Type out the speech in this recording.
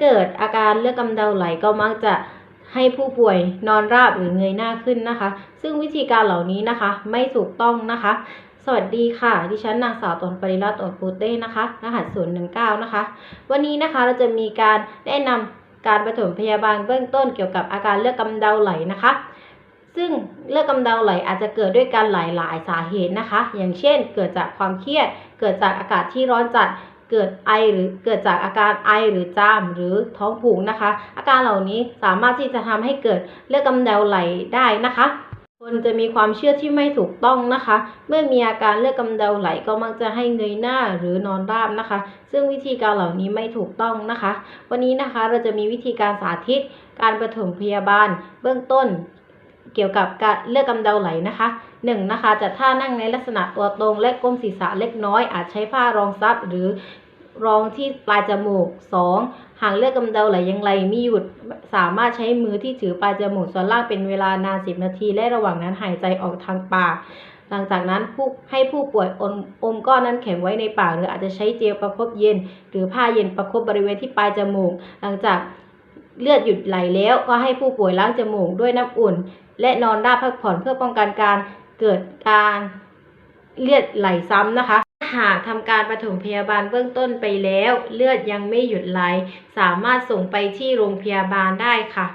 เกิดอาการเลือดกำเดาไหลก็มักจะให้ผู้ป่วยนอนราบหรือเงยหน้าขึ้นนะคะ ซึ่งวิธีการเหล่านี้นะคะ ไม่ถูกต้องนะคะ สวัสดีค่ะ ดิฉันนางสาวตนปริรัตน์อดปูเต้นะคะ รหัส 019 นะคะ วันนี้นะคะเราจะมีการแนะนำการปฐมพยาบาลเบื้องต้นเกี่ยวกับอาการเลือดกำเดาไหลนะคะ ซึ่งเลือดกำเดาไหลอาจจะเกิดด้วยการหลายๆ สาเหตุนะคะ อย่างเช่น เกิดจากความเครียด เกิดจากอากาศที่ร้อนจัด เกิดไอหรือเกิดจากอาการไอหรือจามหรือท้องผูกนะคะ อาการเหล่านี้สามารถที่จะทำให้เกิดเลือดกำเดาไหลได้นะคะคนจะมีความเชื่อที่ไม่ถูกต้องนะคะ เมื่อมีอาการเลือดกำเดาไหลก็มักจะให้เงยหน้าหรือนอนราบนะคะ ซึ่งวิธีการเหล่านี้ไม่ถูกต้องนะคะ วันนี้นะคะเราจะมีวิธีการสาธิต การปฐมพยาบาล เบื้องต้น เกี่ยวกับการเลือดกำเดาไหลนะคะหนึ่งนะคะจัดท่านั่งในลักษณะตัวตรงและก้มศีรษะเล็กน้อย อาจใช้ผ้ารองซับหรือรองที่ปลายจมูก 2. หากเลือดกำเดาไหลยังไหลไม่หยุดสามารถใช้มือที่ถือปลายจมูกส่วนล่างเป็นเวลานาน 10 นาที และระหว่างนั้นหายใจออกทางปากหลังจากนั้นผู้ให้ผู้ป่วยอมอมก้อนนั้นแข็งไว้ในปากหรืออาจจะใช้เจลประคบเย็น หรือผ้าเย็นประคบบริเวณที่ปลายจมูก หลังจาก เลือดหยุดไหลแล้วก็ให้ผู้ป่วยล้างจมูกด้วยน้ำอุ่น และนอนราบพักผ่อนเพื่อป้องกันการเกิดการเลือดไหลซ้ำนะคะ หากทำการปฐมพยาบาลเบื้องต้นไปแล้ว เลือดยังไม่หยุดไหล สามารถส่งไปที่โรงพยาบาลได้ค่ะ